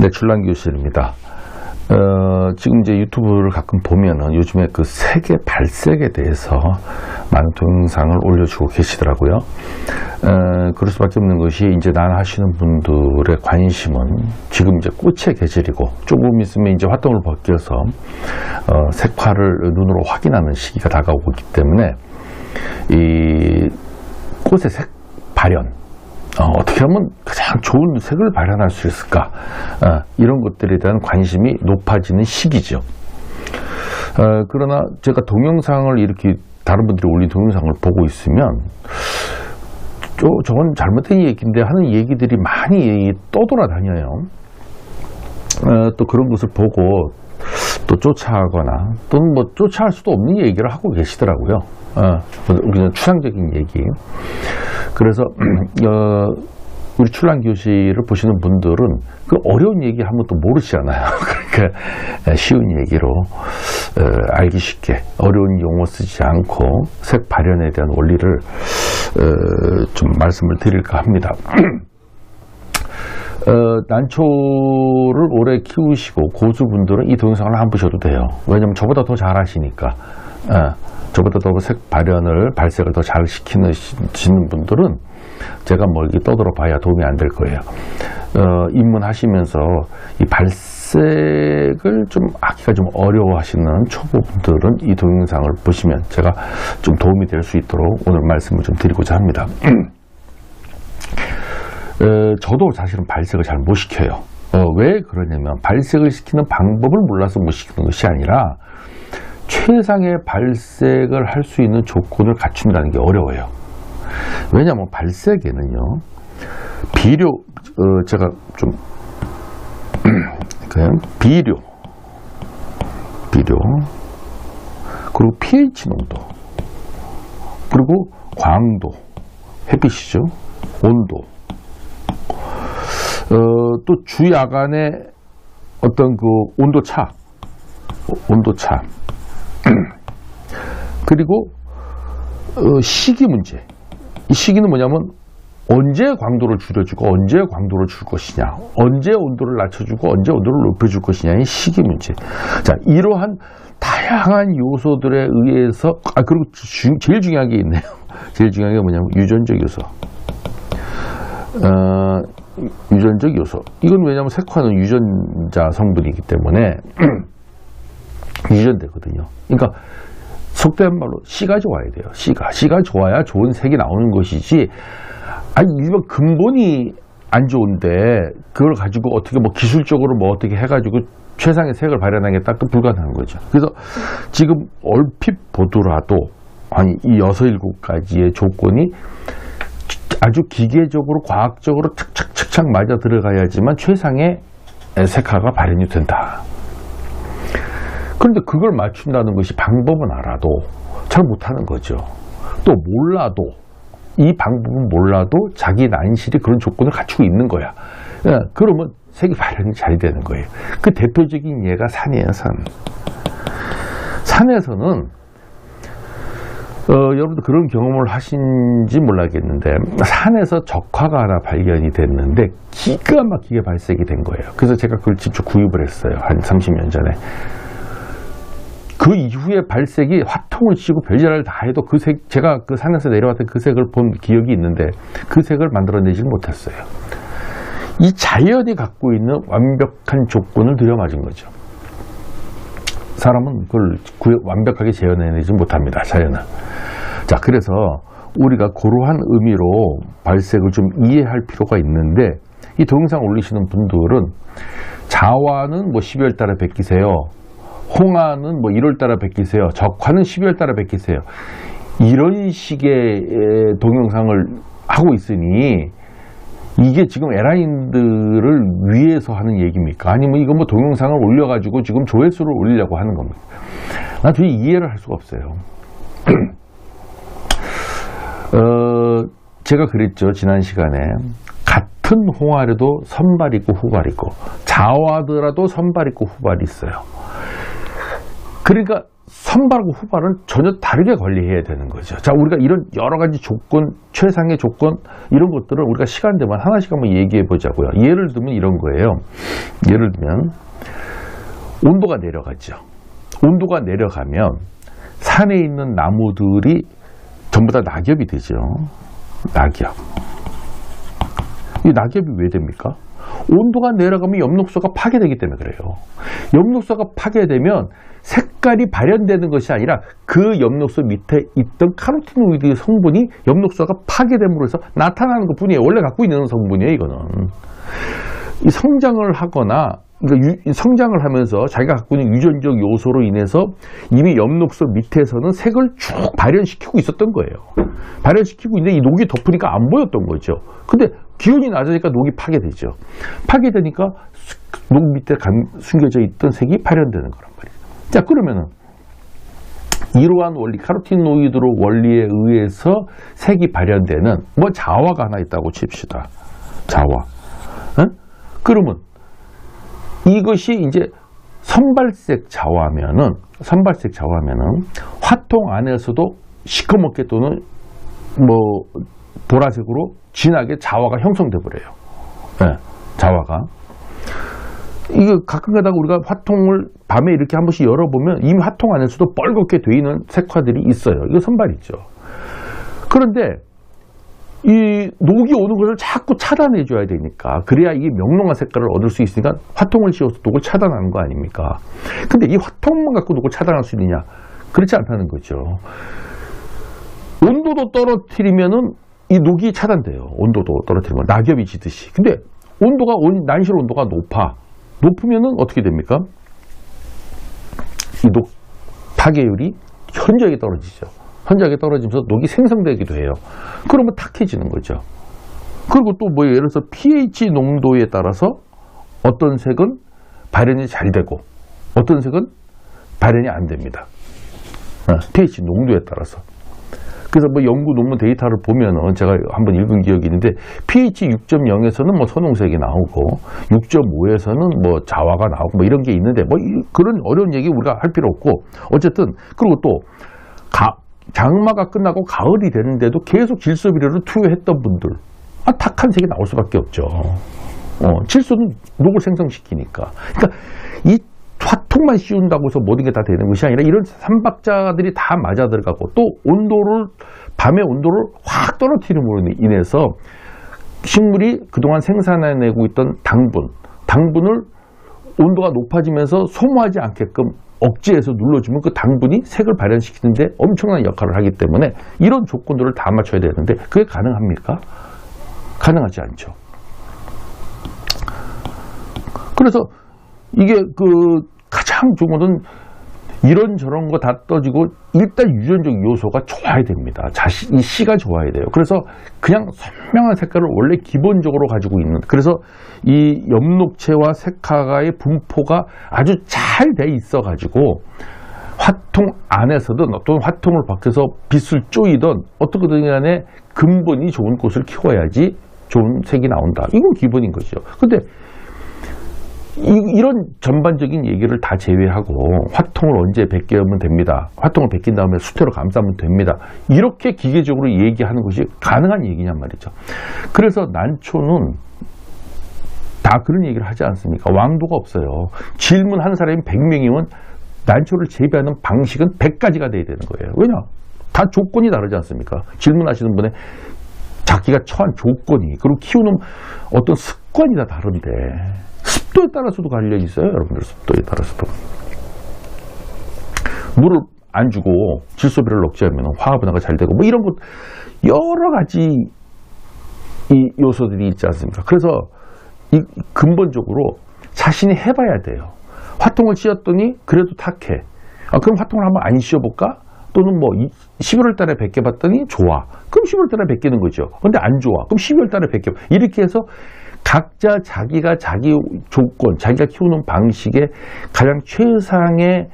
네, 출란교실입니다. 어, 지금 이제 유튜브를 가끔 보면은 요즘에 그 세계 발색에 대해서 많은 동영상을 올려주고 계시더라고요. 어, 그럴 수밖에 없는 것이 이제 난 하시는 분들의 관심은 지금 이제 꽃의 계절이고 조금 있으면 이제 활동을 벗겨서 어, 색화를 눈으로 확인하는 시기가 다가오고 있기 때문에 이 꽃의 색 발현 어, 떻게 하면 가장 좋은 색을 발현할 수 있을까 어, 이런 것들에 대한 관심이 높아지는 시기죠. 어, 그러나 제가 동영상을 이렇게 다른 분들이 올린 동영상을 보고 있으면 저, 저건 잘못된 얘기인데 하는 얘기들이 많이 떠돌아다녀요. 어, 또 그런 것을 보고 또 쫓아가거나 또는 뭐 쫓아할 수도 없는 얘기를 하고 계시더라고요. 어, 그냥 추상적인 얘기. 그래서 어, 우리 출란 교실을 보시는 분들은 그 어려운 얘기 하면 또 모르시잖아요. 그러니까 쉬운 얘기로 어, 알기 쉽게 어려운 용어 쓰지 않고 색 발현에 대한 원리를 어, 좀 말씀을 드릴까 합니다. 어, 난초를 오래 키우시고 고수분들은 이 동영상을 안 보셔도 돼요. 왜냐면 저보다 더 잘하시니까. 어, 저보다 더 색 발현을 발색을 더 잘 시키는 분들은 제가 뭐 이렇게 떠들어 봐야 도움이 안 될 거예요. 어, 입문하시면서 이 발색을 좀 하기가 좀 어려워하시는 초보분들은 이 동영상을 보시면 제가 좀 도움이 될 수 있도록 오늘 말씀을 좀 드리고자 합니다. 어, 저도 사실은 발색을 잘 못 시켜요. 어, 왜 그러냐면 발색을 시키는 방법을 몰라서 못 시키는 것이 아니라 최상의 발색을 할 수 있는 조건을 갖춘다는 게 어려워요. 왜냐하면 발색에는요, 비료, 어, 제가 좀, 그냥 비료, 비료, 그리고 pH 농도, 그리고 광도, 햇빛이죠, 온도, 어, 또 주야간의 어떤 그 온도 차, 온도 차, 그리고 어, 시기 문제. 이 시기는 뭐냐면 언제 광도를 줄여주고 언제 광도를 줄 것이냐, 언제 온도를 낮춰주고 언제 온도를 높여줄 것이냐의 시기 문제. 자, 이러한 다양한 요소들에 의해서 아 그리고 주, 제일 중요한 게 있네요. 제일 중요한 게 뭐냐면 유전적 요소. 어, 유전적 요소. 이건 왜냐하면 색화는 유전자 성분이기 때문에 유전되거든요. 그러니까 속된 말로 씨가 좋아야 돼요. 씨가 씨가 좋아야 좋은 색이 나오는 것이지. 아니 일반 근본이 안 좋은데 그걸 가지고 어떻게 뭐 기술적으로 뭐 어떻게 해가지고 최상의 색을 발현하겠다 그 불가능한 거죠. 그래서 지금 얼핏 보더라도 아니 이 여섯 일곱 가지의 조건이 아주 기계적으로 과학적으로 착착착착 맞아 들어가야지만 최상의 색화가 발현이 된다. 그런데 그걸 맞춘다는 것이 방법은 알아도 잘 못하는 거죠. 또 몰라도 이 방법은 몰라도 자기 난실이 그런 조건을 갖추고 있는 거야. 예, 그러면 색이 발현이 잘 되는 거예요. 그 대표적인 예가 산이에요, 산. 산에서는 어, 여러분들 그런 경험을 하신지 몰라겠는데 산에서 적화가 하나 발견이 됐는데 기가 막히게 발색이 된 거예요. 그래서 제가 그걸 직접 구입을 했어요. 한 30년 전에. 그 이후에 발색이 화통을 치고 별자를 다 해도 그 색, 제가 그 산에서 내려왔던 그 색을 본 기억이 있는데 그 색을 만들어내지 못했어요. 이 자연이 갖고 있는 완벽한 조건을 들여맞은 거죠. 사람은 그걸 완벽하게 재현해내지 못합니다. 자연은. 자, 그래서 우리가 그러한 의미로 발색을 좀 이해할 필요가 있는데 이 동영상 올리시는 분들은 자화는 뭐 12월 달에 베끼세요. 홍화는 뭐 1월 달에 베끼세요. 적화는 12월 달에 베끼세요. 이런 식의 동영상을 하고 있으니 이게 지금 에라인들을 위해서 하는 얘기입니까? 아니면 이거 뭐 동영상을 올려가지고 지금 조회수를 올리려고 하는 겁니까? 나 도저히 이해를 할 수가 없어요. 어, 제가 그랬죠. 지난 시간에. 같은 홍화라도 선발 있고 후발 있고, 자화더라도 선발 있고 후발이 있어요. 그러니까 선발하고 후발은 전혀 다르게 관리해야 되는 거죠. 자, 우리가 이런 여러 가지 조건, 최상의 조건, 이런 것들을 우리가 시간 되면 하나씩 한번 얘기해 보자고요. 예를 들면 이런 거예요. 예를 들면, 온도가 내려가죠. 온도가 내려가면 산에 있는 나무들이 전부 다 낙엽이 되죠. 낙엽. 이 낙엽이 왜 됩니까? 온도가 내려가면 엽록소가 파괴되기 때문에 그래요. 엽록소가 파괴되면 색깔이 발현되는 것이 아니라 그 엽록소 밑에 있던 카로티노이드 성분이 엽록소가 파괴됨으로 해서 나타나는 것 뿐이에요. 원래 갖고 있는 성분이에요, 이거는. 이 성장을 하거나 그러니까 유- 성장을 하면서 자기가 갖고 있는 유전적 요소로 인해서 이미 엽록소 밑에서는 색을 쭉 발현시키고 있었던 거예요. 발현시키고 있는데 이 녹이 덮으니까 안 보였던 거죠. 근데 기온이 낮으니까 녹이 파괴되죠. 파괴되니까 수- 녹 밑에 감- 숨겨져 있던 색이 발현되는 거란 말이에요. 자, 그러면은 이러한 원리, 카로티노이드로 원리에 의해서 색이 발현되는 뭐 자화가 하나 있다고 칩시다. 자화. 응? 그러면 이것이 이제 선발색 자화면은 선발색 자화면은 화통 안에서도 시커멓게 또는 뭐 보라색으로 진하게 자화가 형성돼 버려요. 예, 자화가. 이거 가끔 가다가 우리가 화통을 밤에 이렇게 한 번씩 열어보면 이미 화통 안에서도 뻘겋게 돼 있는 색화들이 있어요. 이거 선발이죠. 그런데 이 녹이 오는 것을 자꾸 차단해 줘야 되니까 그래야 이게 명롱한 색깔을 얻을 수 있으니까 화통을 씌워서 녹을 차단하는 거 아닙니까? 근데 이 화통만 갖고 녹을 차단할 수 있느냐? 그렇지 않다는 거죠. 온도도 떨어뜨리면은 이 녹이 차단돼요. 온도도 떨어뜨리면 낙엽이 지듯이. 근데 온도가 온- 난실 온도가 높아. 높으면은 어떻게 됩니까? 이 녹 파괴율이 현저하게 떨어지죠. 현저하게 떨어지면서 녹이 생성되기도 해요. 그러면 탁해지는 거죠. 그리고 또 뭐 예를 들어서 pH 농도에 따라서 어떤 색은 발현이 잘 되고 어떤 색은 발현이 안 됩니다. 어, pH 농도에 따라서. 그래서 뭐 연구 논문 데이터를 보면은 제가 한번 읽은 기억이 있는데 pH 6.0에서는 뭐 선홍색이 나오고 6.5에서는 뭐 자화가 나오고 뭐 이런 게 있는데 뭐 이- 그런 어려운 얘기 우리가 할 필요 없고 어쨌든 그리고 또 가, 장마가 끝나고 가을이 되는데도 계속 질소 비료를 투여했던 분들 아, 탁한 색이 나올 수밖에 없죠. 어, 질소는 녹을 생성시키니까. 그러니까 이 화통만 씌운다고 해서 모든 게 다 되는 것이 아니라 이런 삼박자들이 다 맞아 들어가고 또 온도를 밤의 온도를 확 떨어뜨림으로 인해서 식물이 그동안 생산해내고 있던 당분, 당분을 온도가 높아지면서 소모하지 않게끔 억제해서 눌러주면 그 당분이 색을 발현시키는데 엄청난 역할을 하기 때문에 이런 조건들을 다 맞춰야 되는데 그게 가능합니까? 가능하지 않죠. 그래서 이게 그 가장 좋은 것은 이런저런 거 다 떠지고 일단 유전적 요소가 좋아야 됩니다. 자신 이 씨가 좋아야 돼요. 그래서 그냥 선명한 색깔을 원래 기본적으로 가지고 있는 그래서 이 엽록체와 색화가의 분포가 아주 잘 돼 있어 가지고 화통 안에서든 어떤 화통을 밖에서 빛을 쪼이던 어떻게든 간에 근본이 좋은 꽃을 키워야지 좋은 색이 나온다. 이건 기본인 거죠. 근데 이, 런 전반적인 얘기를 다 제외하고 화통을 언제 벗기면 됩니다. 화통을 벗긴 다음에 수태로 감싸면 됩니다. 이렇게 기계적으로 얘기하는 것이 가능한 얘기냔 말이죠. 그래서 난초는 다 그런 얘기를 하지 않습니까? 왕도가 없어요. 질문하는 사람이 100명이면 난초를 재배하는 방식은 100가지가 돼야 되는 거예요. 왜냐? 다 조건이 다르지 않습니까? 질문하시는 분의 자기가 처한 조건이 그리고 키우는 어떤 습관이 다 다른데 습도에 따라서도 갈려 있어요, 여러분들 습도에 따라서도. 물을 안 주고 질소비를 억제하면 화학 분화가 잘 되고 뭐 이런 것 여러 가지 이 요소들이 있지 않습니까? 그래서 이 근본적으로 자신이 해봐야 돼요. 화통을 씌웠더니 그래도 탁해. 아, 그럼 화통을 한번 안 씌워볼까? 또는 뭐 11월 달에 벗겨봤더니 좋아. 그럼 11월 달에 벗기는 거죠. 근데 안 좋아. 그럼 12월 달에 벗겨. 이렇게 해서 각자 자기가 자기 조건, 자기가 키우는 방식에 가장 최상의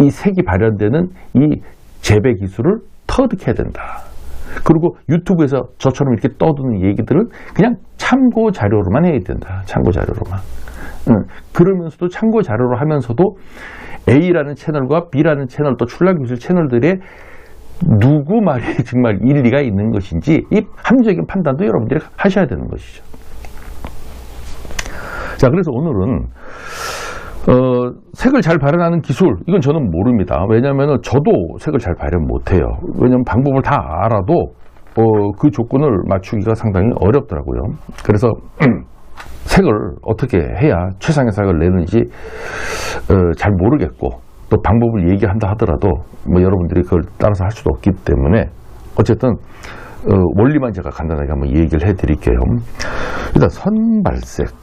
이 색이 발현되는 이 재배 기술을 터득해야 된다. 그리고 유튜브에서 저처럼 이렇게 떠드는 얘기들은 그냥 참고 자료로만 해야 된다. 참고 자료로만. 응. 그러면서도 참고 자료로 하면서도 A라는 채널과 B라는 채널 또 출락기술 채널들의 누구 말이 정말 일리가 있는 것인지 이 합리적인 판단도 여러분들이 하셔야 되는 것이죠. 자, 그래서 오늘은 어, 색을 잘 발현하는 기술 이건 저는 모릅니다. 왜냐하면 저도 색을 잘 발현 못해요. 왜냐하면 방법을 다 알아도 어, 그 조건을 맞추기가 상당히 어렵더라고요. 그래서 색을 어떻게 해야 최상의 색을 내는지 어, 잘 모르겠고 또 방법을 얘기한다 하더라도 뭐 여러분들이 그걸 따라서 할 수도 없기 때문에 어쨌든 어, 원리만 제가 간단하게 한번 얘기를 해드릴게요. 일단 선발색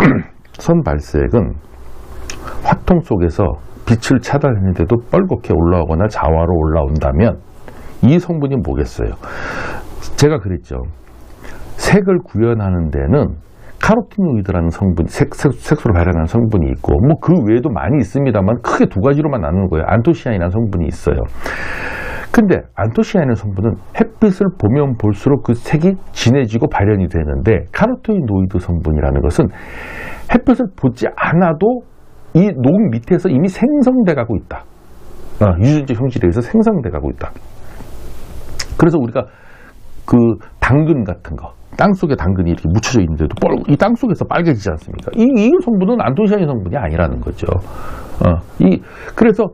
선 발색은 화통 속에서 빛을 차단했는데도 뻘겋게 올라오거나 자화로 올라온다면 이 성분이 뭐겠어요? 제가 그랬죠. 색을 구현하는 데는 카로티노이드라는 성분, 색, 색, 색소를 발현하는 성분이 있고, 뭐 그 외에도 많이 있습니다만 크게 두 가지로만 나누는 거예요. 안토시아닌이라는 성분이 있어요. 근데 안토시아닌 성분은 햇빛을 보면 볼수록 그 색이 진해지고 발현이 되는데 카로티노이드 성분이라는 것은 햇빛을 보지 않아도 이녹 밑에서 이미 생성돼 가고 있다. 어, 유전자 형질에 의해서 생성돼 가고 있다. 그래서 우리가 그 당근 같은 거, 땅 속에 당근이 이렇게 묻혀져 있는데도 이 땅 속에서 빨개지지 않습니까? 이, 이 성분은 안토시아닌 성분이 아니라는 거죠. 어, 이, 그래서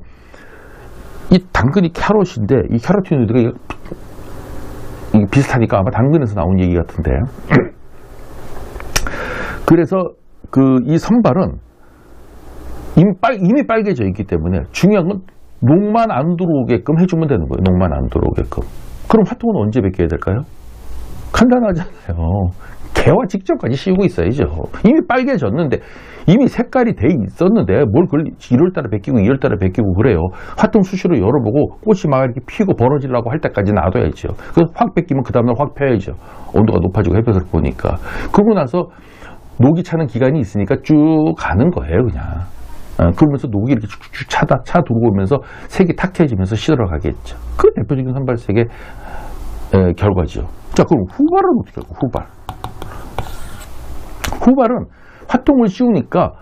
이 당근이 캐롯인데 이 캐로티노이드가 비슷하니까 아마 당근에서 나온 얘기 같은데. 그래서 그 이 선발은 이미, 빨, 이미 빨개져 있기 때문에 중요한 건 녹만 안 들어오게끔 해주면 되는 거예요. 녹만 안 들어오게끔. 그럼 화통은 언제 베껴야 될까요? 간단하잖아요. 개와 직전까지 씌우고 있어야죠. 이미 빨개졌는데 이미 색깔이 돼 있었는데 뭘 그걸 1월달에 베끼고 2월달에 베끼고 그래요. 화통 수시로 열어보고 꽃이 막 이렇게 피고 벌어지려고 할 때까지 놔둬야죠. 그래서 확 베끼면 그 다음날 확 펴야죠. 온도가 높아지고 햇볕을 보니까. 그러고 나서 녹이 차는 기간이 있으니까 쭉 가는 거예요, 그냥. 어, 그러면서 녹이 이렇게 쭉쭉 차다, 차 들어오면서 색이 탁해지면서 시들어가겠죠. 그 대표적인 선발색의 에, 결과죠. 자, 그럼 후발은 어떻게 할까? 후발. 후발은 화통을 씌우니까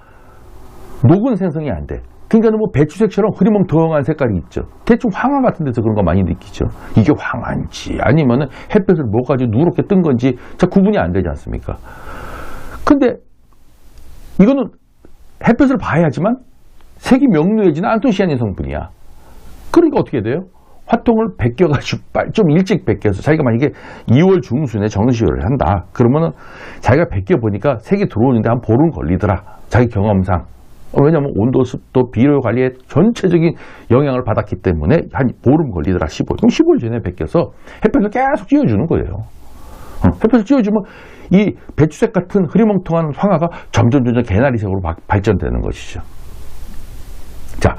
녹은 생성이 안 돼. 그러니까 뭐 배추색처럼 흐리멍텅한 색깔이 있죠. 대충 황화 같은 데서 그런 거 많이 느끼죠. 이게 황화인지 아니면은 햇볕을 뭐 가지고 누렇게 뜬 건지 자 구분이 안 되지 않습니까? 근데 이거는 햇볕을 봐야지만 색이 명료해지는 안토시아닌 성분이야. 그러니까 어떻게 돼요? 화통을 베껴가지고 좀 일찍 베껴서 자기가 만약에 2월 중순에 정시효를 한다. 그러면은 자기가 베껴 보니까 색이 들어오는데 한 보름 걸리더라. 자기 경험상. 왜냐하면 온도, 습도, 비료 관리에 전체적인 영향을 받았기 때문에 한 보름 걸리더라. 15일. 그럼 15일 전에 베껴서 햇볕을 계속 쬐어주는 거예요. 어, 햇볕을 쬐어주면 이 배추색 같은 흐리멍텅한 황화가 점점 점점 개나리색으로 발전되는 것이죠. 자,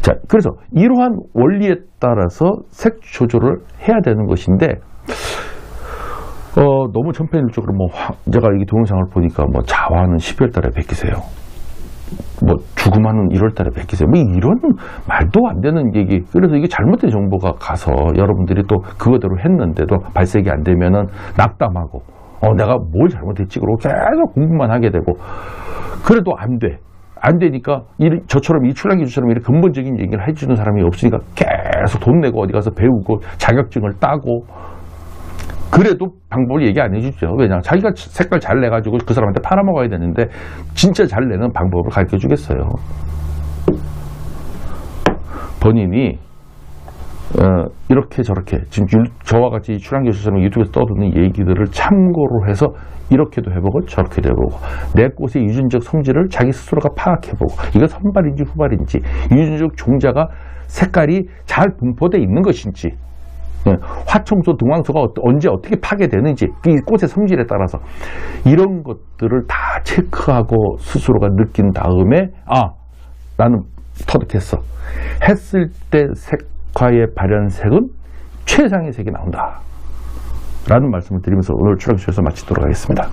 자, 그래서 이러한 원리에 따라서 색 조절을 해야 되는 것인데, 어, 너무 천편일적으로 뭐, 제가 이 동영상을 보니까 뭐, 자화는 12월 달에 베끼세요. 뭐, 죽음하는 1월 달에 베끼세요. 뭐, 이런 말도 안 되는 얘기. 그래서 이게 잘못된 정보가 가서 여러분들이 또 그거대로 했는데도 발색이 안 되면은 낙담하고, 어, 내가 뭘 잘못했지? 그러고 계속 공부만 하게 되고, 그래도 안 돼. 안 되니까 이, 저처럼 이 출랑기주처럼 이렇게 근본적인 얘기를 해주는 사람이 없으니까 계속 돈 내고 어디 가서 배우고 자격증을 따고 그래도 방법을 얘기 안 해주죠. 왜냐 자기가 색깔 잘 내가지고 그 사람한테 팔아먹어야 되는데 진짜 잘 내는 방법을 가르쳐 주겠어요. 본인이 어, 이렇게 저렇게. 지금 유, 저와 같이 출랑교수처럼 유튜브에서 떠드는 얘기들을 참고로 해서 이렇게도 해보고 저렇게도 해보고 내 꽃의 유전적 성질을 자기 스스로가 파악해보고 이거 선발인지 후발인지 유전적 종자가 색깔이 잘 분포되어 있는 것인지 예, 화청소, 등황소가 언제 어떻게 파괴되는지 이 꽃의 성질에 따라서 이런 것들을 다 체크하고 스스로가 느낀 다음에 아 나는 터득했어. 했을 때 색 화의 발현색은 최상의 색이 나온다 라는 말씀을 드리면서 오늘 출연주셔서 마치도록 하겠습니다.